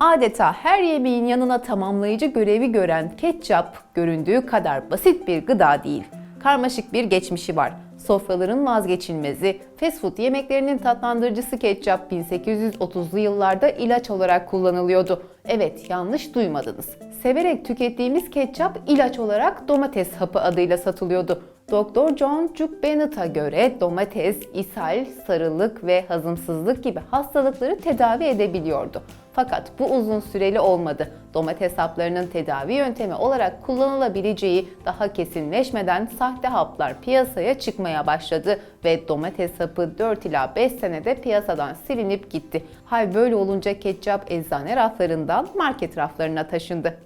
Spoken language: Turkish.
Adeta her yemeğin yanına tamamlayıcı görevi gören ketçap göründüğü kadar basit bir gıda değil. Karmaşık bir geçmişi var. Sofraların vazgeçilmezi, fast food yemeklerinin tatlandırıcısı ketçap 1830'lu yıllarda ilaç olarak kullanılıyordu. Evet, yanlış duymadınız. Severek tükettiğimiz ketçap ilaç olarak domates hapı adıyla satılıyordu. Doktor John Duke Bennett'a göre domates, ishal, sarılık ve hazımsızlık gibi hastalıkları tedavi edebiliyordu. Fakat bu uzun süreli olmadı. Domates haplarının tedavi yöntemi olarak kullanılabileceği daha kesinleşmeden sahte haplar piyasaya çıkmaya başladı ve domates hapı 4 ila 5 senede piyasadan silinip gitti. Hal böyle olunca ketçap eczane raflarından market raflarına taşındı.